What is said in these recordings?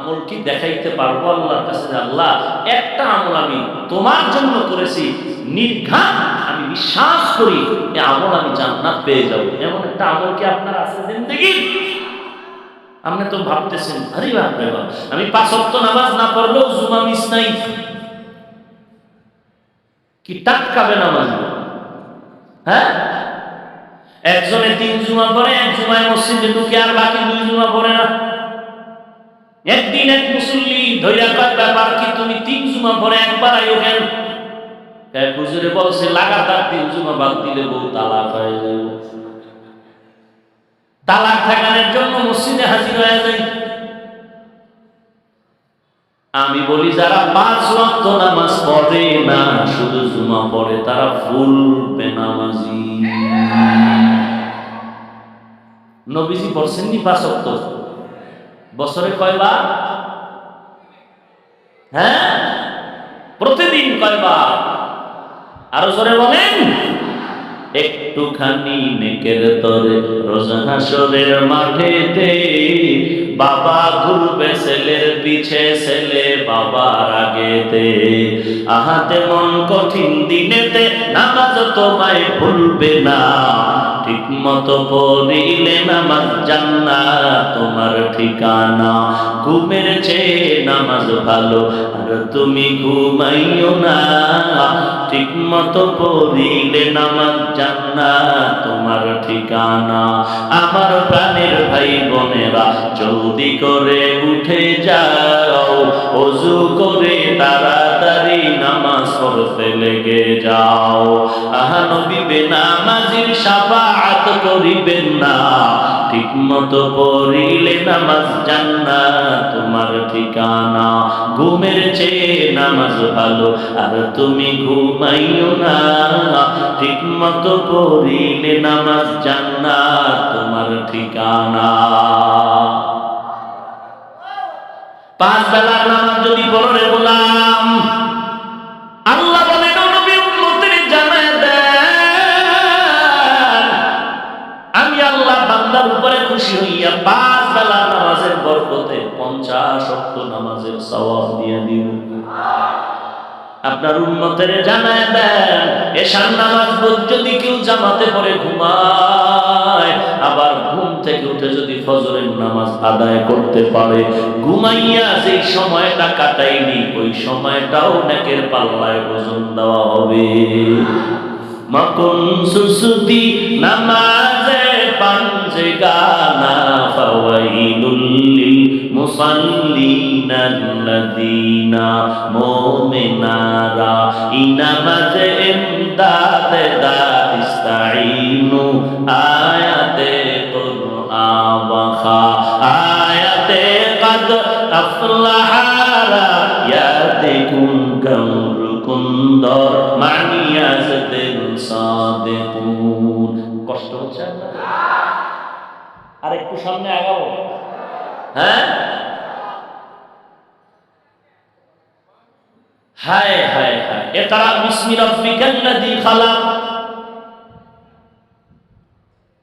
আমল কি দেখাইতে পারব আল্লাহর কাছে আল্লাহ, একটা আমল আমি তোমার জন্য করেছি, নির্ঘাত আমি বিশ্বাস করি এই আমল আমি জান্নাত পেয়ে যাব। এমন একটা আমল কি আপনার আছে জিন্দগি? আপনি তো ভাবতেছেন, আরে বাপ রে বাপ, আমি পাঁচ ওয়াক্ত নামাজ না পড়লেও জুমা মিস নাই। কি টাটকাবে নামাজ? হ্যাঁ? একজনে তিন জুমা পড়ে, এক জুমায় মসজিদে ঢুকে আর বাকি দুই জুমা পড়ে না। একদিন এক মুসল্লি ধৈর্য কয় ব্যাপার কি? তুমি তিন জুমা পরে একবার আইও কেন? হুজুরে বলছে, লাগাতার তিন জুমা বাদ দিলে বউ তালাক হয়ে যাবে। তালাক ঠেকানোর জন্য মসজিদে হাজির হয়ে যায় আমি বলি, যারা পাঁচ ওয়াক্ত নামাজ পড়ে না, শুধু জুমা পড়ে, তারা ফুল বেনামাজি। নবীজি পড়ছেননি পাঁচ ওয়াক্ত? বছরে কয়বার? হ্যাঁ? প্রতিদিন কয়বার? আরও জোরে বলেন। একটুখানি নেকের তরে রোজা হাসরের মাঠেতে বাবা ঘুরবে ছেলের পিছে ছেলে বাবার আগেতে। আহাতে মন কঠিন দিনেতে নামাজ তোমায় ভুলবে না। ঠিক মতো পড়িলে নামাজ জান্না তোমার ঠিকানা। ঘুমের চেয়ে নামাজ ভালো, আর তুমি ঘুমাইও না। ঠিক মতো পড়িলে নামাজ জান্না তোমার ঠিকানা। আমার প্রাণের ভাই বোনেরা জলদি করে উঠে যাও, অজু করে পড়তে লেগে যাও। আহা নবী, বেনামাজির সাফাআত করিবেন না। ঠিক মতো পড়িলে নামাজ জান্না তোমার ঠিকানা। ঘুমের চেয়ে নামাজ ভালো, আর তুমি ঘুমাইও না। ঠিক মতো পড়িলে নামাজ জান্না তোমার ঠিকানা। পাঁচ বেলার নামাজ যদি পড়ে বললাম আল্লাহ বরকতে পঞ্চাশ অক্ট নামাজের সওয়াব দিয়ে দিব আপনার উন্মতের জানায় দেন, এশার নামাজ যদি কেউ জামাতে পড়ে ঘুমায়, আবার ঘুম থেকে উঠে যদি ফজরের নামাজ আদায় করতে পারে, ঘুমাইয়া যে সময়টা কাটাইনি, ওই সময়টাও নাকের পাল্লায় ওজন দেওয়া হবে। মকুন সুসুতি নামাজে পাঞ্জে গানা ফাওয়াইলুল লিল মুসাল্লিনা আল্লাযীনা মুমিনারা ইনামাজে ইমদাদ দা ইস্তাঈনু আয়াতে কুরআন ওয়া আয়াতে قد أفلح রায়াতিকুম কামরুকুন্দর মানিয়াজদিন সাদিকুন কষ্ট হচ্ছে আপনার? আর একটু সামনে আগাবো হ্যাঁ? হায় হায় হায়। এতারা বিসমি রাব্বিকাল্লাযী খালাক।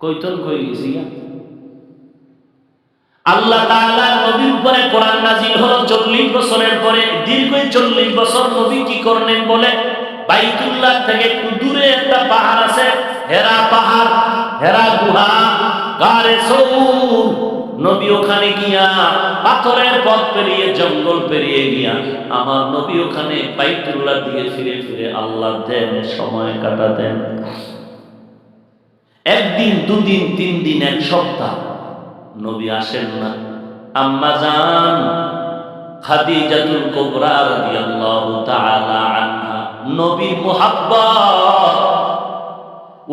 কইতন কই গেছি আল্লাহ তাআলা নবীর উপরে কোরআন নাজিল হলো 40 বছরের পরে। দীর্ঘ 40 বছর নবী কি করলেন বলে? বাইতুল্লাহ থেকে একটু দূরে একটা পাহাড় আছে, হেরা পাহাড়, হেরা গুহা, গারে সৌর। নবী ওখানে গিয়া পাথরের পথ পেরিয়ে, জঙ্গল পেরিয়ে গিয়া আমার নবী ওখানে বাইতুল্লাহ দিয়ে ফিরে ফিরে আল্লাহ দেন, সময় কাটাতেন। একদিন, দুদিন তিন দিন এক সপ্তাহ নবী আসেন না। আম্মা জান, খাদিজাতুল কুবরা রাদিয়াল্লাহু তাআলা আনহা নবীর মুহাব্বত।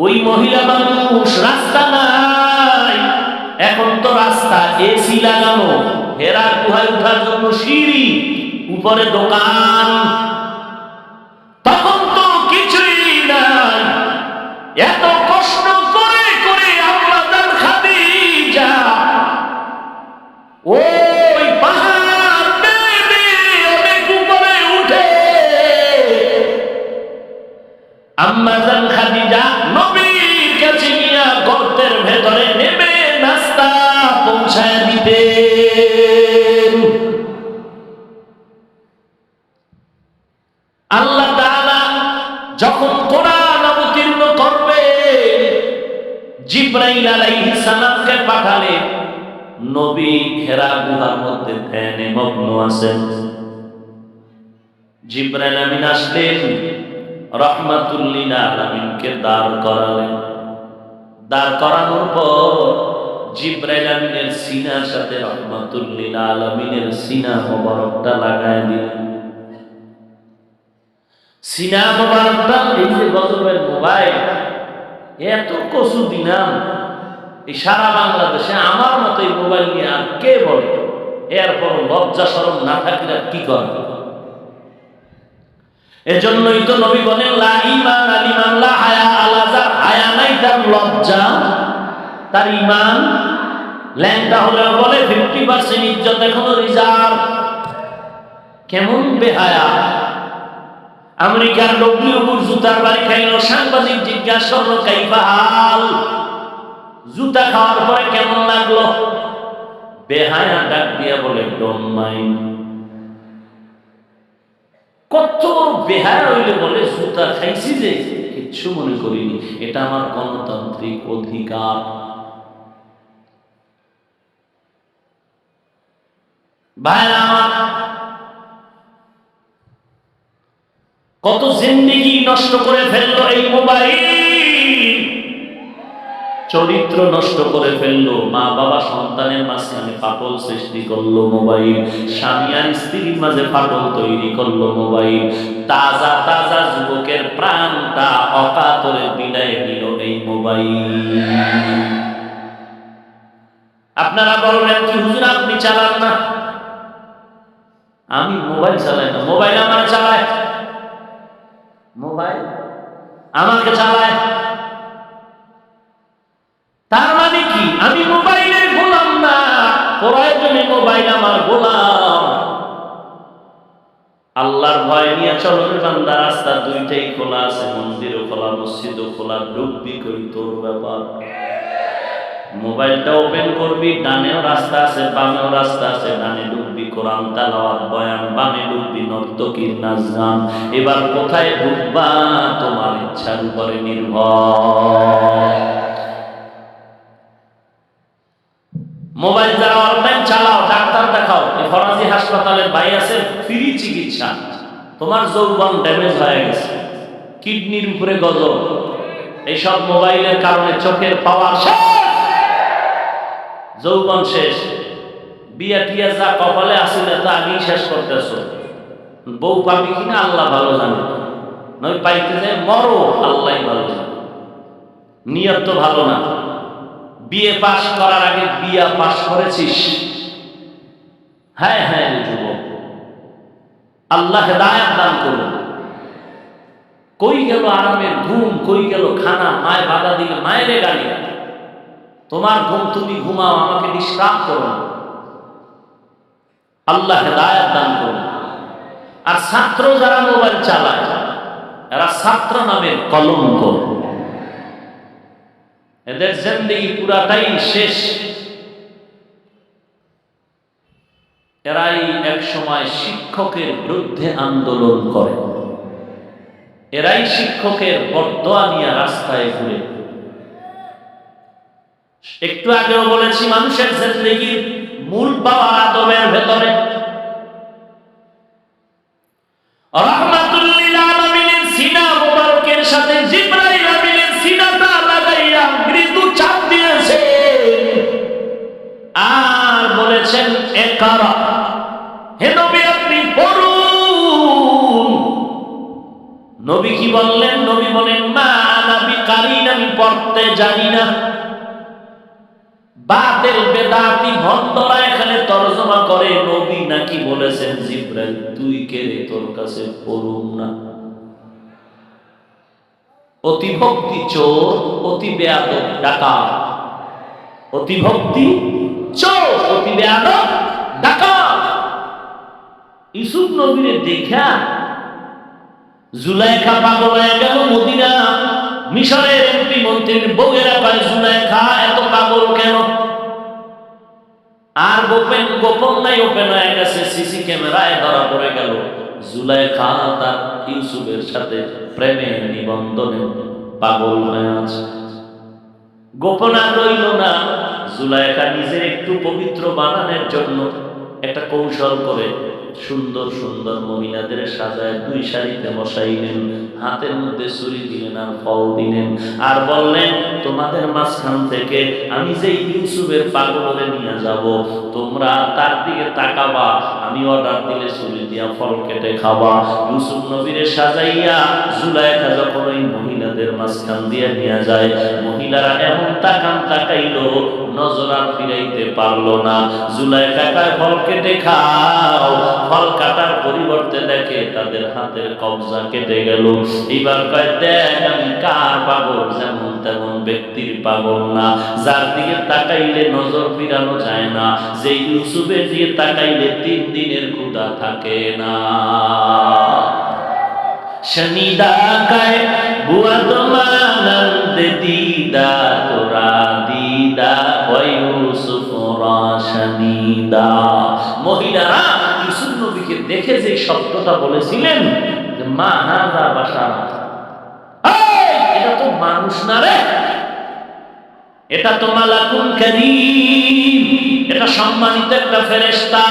ওই মহিলা মানুষ রাস্তা নাই এখন তো রাস্তা এসি লাগানো, হেরার গুহায় উঠার জন্য সিঁড়ি, উপরে দোকান। তখন তো কিছুই নাই। এত কষ্ট করে করে আপনাদের খাদিজা। ওই জিব্রাইল আলাইহিস সালামকে পাঠালেন নবী হেরা গুহার মধ্যে ধ্যানে মগ্ন আছেন। জিব্রাইল আমিন আসলেন রহমাতুল্লিল আলামিনকে দাঁড় করালেন। দাঁড় করানোর পর জিব্রাইল আমিনের সিনার সাথে রহমাতুল্লিল আলামিনের সিনা মোবারকটা লাগায় দিলেন। সিনা মোবারকটা এই যে গজবের মোবাইল। এত কচু দিনাম এই সারা বাংলাদেশে আমার মতো এই মোবাইল নিয়ে আর কে বলে এরপর লজ্জা সরম না থাকলে কি করবে? এজন্যই তো নবী বলেন, লা ঈমান আলিমান লা হায়া আলা যার হায়া নাই তার লজ্জা। তার ঈমান ল্যাংটা হলেও বলে 50% ইজ্জত এখনও রিজার্ভ। কেমন বেহায়া। আমেরিকার ডব্লিউপুর জুতার বাড়ি খাইল, সাংবাদিক জুতা খাওয়ার পরে কেমন লাগল? বেহায়া ডাক দিয়া বলে কত বেহার হইলে বলে, জুতা খাইছি যে, কিচ্ছু মনে করিনি। এটা আমার গণতান্ত্রিক অধিকার। ভাইরা কত জিন্দিগি নষ্ট করে ফেলল এই মোবাইল। চরিত্র নষ্ট করে ফেলল। মা, বাবা, সন্তানের মাঝখানে ফাটল সৃষ্টি করল মোবাইল। স্বামী আর স্ত্রীর মাঝে ফাটল তৈরি করল মোবাইল। তাজা তাজা যুবকের প্রাণটা অকাতরে বিদায় নিল এই মোবাইল। আপনারা বলবেন কি, হুজুর, আপনি চালান না? আমি মোবাইল চালাই না। মোবাইল আমার চালায়। মোবাইল আমাকে চালায়। আল্লাহর ভয় নিয়ে চলো বান্দা রাস্তা দুইটাই খোলা আছে, মন্দিরও খোলা, মসজিদও খোলা ডুববি করি তোর ব্যাপার? মোবাইলটা ওপেন করবি, ডানেও রাস্তা আছে, বামেও রাস্তা আছে, ডানে ডুববি কোরআন তালাওয়াত, বয়ান, বামে ডুববি নর্তকীর নাচ গান। এবার কোথায় ডুববা তোমার ইচ্ছার উপরে নির্ভর। মোবাইল যারা অনলাইন চালাও ফরাজি হাসপাতালের ভাই আছে ফ্রি চিকিৎসা। তোমার যৌবন ড্যামেজ হয়ে গেছে। কিডনির উপরে গজব। এইসব মোবাইলের কারণে চোখের পাওয়ার যৌবন শেষ। বিয়া টিয়া যা কপালে আসলে তা আগেই শেষ করতেছ। বউ পাবি কিনা আল্লাহ ভালো জানে। নয় পাইতে যায় মরো, আল্লাহ ভালো জানে। নিয়ত তো ভালো না। বিয়ে পাশ করার আগে বিয়া পাশ করেছিস। হ্যাঁ হ্যাঁ যুবক। আল্লাহ হেদায়াত দান করুন। কই গেল আরামের ঘুম, কই গেল খানা? মায় বাধা দিলে মায়েরে গালি। তোমার ঘুম তুমি ঘুমাও, আমাকে ডিস্টার্ব করো আল্লাহ হেদায়াত দান করুন। আর ছাত্র যারা মোবাইল চালায়, এরা ছাত্র নামের কলঙ্ক। এদের জিন্দগি পুরাটাই শেষ। এরাই এক সময় শিক্ষকের বিরুদ্ধে আন্দোলন করে। এরাই শিক্ষকের বরদোয়া নিয়ে রাস্তায় ঘুরে। একটু আগেও বলেছি, মানুষের জিন্দগির মূল পাওয়ার আদবের ভেতরে। সাথে আর বলেছেন একারা নবী কি বললেন? নবী বলেন, মা আনাবি কারিন আমি পড়তে জানি না। বাতেল বেদাতি ভক্তরা এখানে তর্জমা করে, নবী নাকি বলেছেন, জিব্রাইল, তুই কে রে? তোর কাছে পড়ুন না। অতি ভক্তি চোর, অতি বেয়াদ ডাকা অতি ভক্তি চোর, অতি বেয়াদ ডাকা ইসুফ নবীরে দেখা জুলাইখা পাগল হয়ে গেল মদিনা। মিশরের এমপি মন্ত্রীর পায় জুলাইখা, এত পাগল কেন? আর গোপেন গোপন নাই ওপেন হয়ে গেছে, সিসি ক্যামেরায় ধরা পড়ে গেল। জুলাইখা তার ইউসুফের সাথে প্রেমে নিবন্ধনে পাগল হয়ে আছে। গোপন রইল না, জুলাইখা নিজের একটু পবিত্র বানানোর জন্য একটা কৌশল করে সুন্দর সুন্দর মহিলাদের সাজায় দুই সারিতে বসাইলেন হাতের মধ্যে ছুরি দিলেন আর ফল দিলেন। আর বললেন, তোমাদের মাঝখান থেকে আমি যে ইউসুফের পাগলরে নিয়ে যাব, তোমরা তার দিকে তাকাবা, আমি অর্ডার দিলে ছুরি দিয়া ফল কেটে খাবা। ইউসুফ নবীরে সাজাইয়া জুলাইখা যখন ওই মহিলাদের মাঝখান দিয়ে নিয়ে যায়, মহিলারা এমন তাকান তাকাইলো, নজর আর ফিরাইতে পারল না। জুলাইখা ফল কেটে খাও। ফল কাটার পরিবর্তে দেখে তাদের হাতের কবজা কেটে গেল। এবার কয়, দেখ, আমি কার পাগল? যেমন তেমন ব্যক্তির পাগল না। যার দিকে তাকাইলে নজর ফিরানো যায় না। যে ইউসুফের দিকে তাকাইলে তিন দিনের ক্ষুদা থাকে না। শনিদা কায়, বুয়া তোমানন্দ দিদা তোরা দিদা ইউসুফ শনিদা। মহিলারা ইউসুফ দেখে যে শব্দটা বলেছিলেন যে, মা হাজা বাসা এটা তো মানুষ না রে। এটা তো মালাকুল করিম। এটা সম্মানিত একটা ফেরেশতা।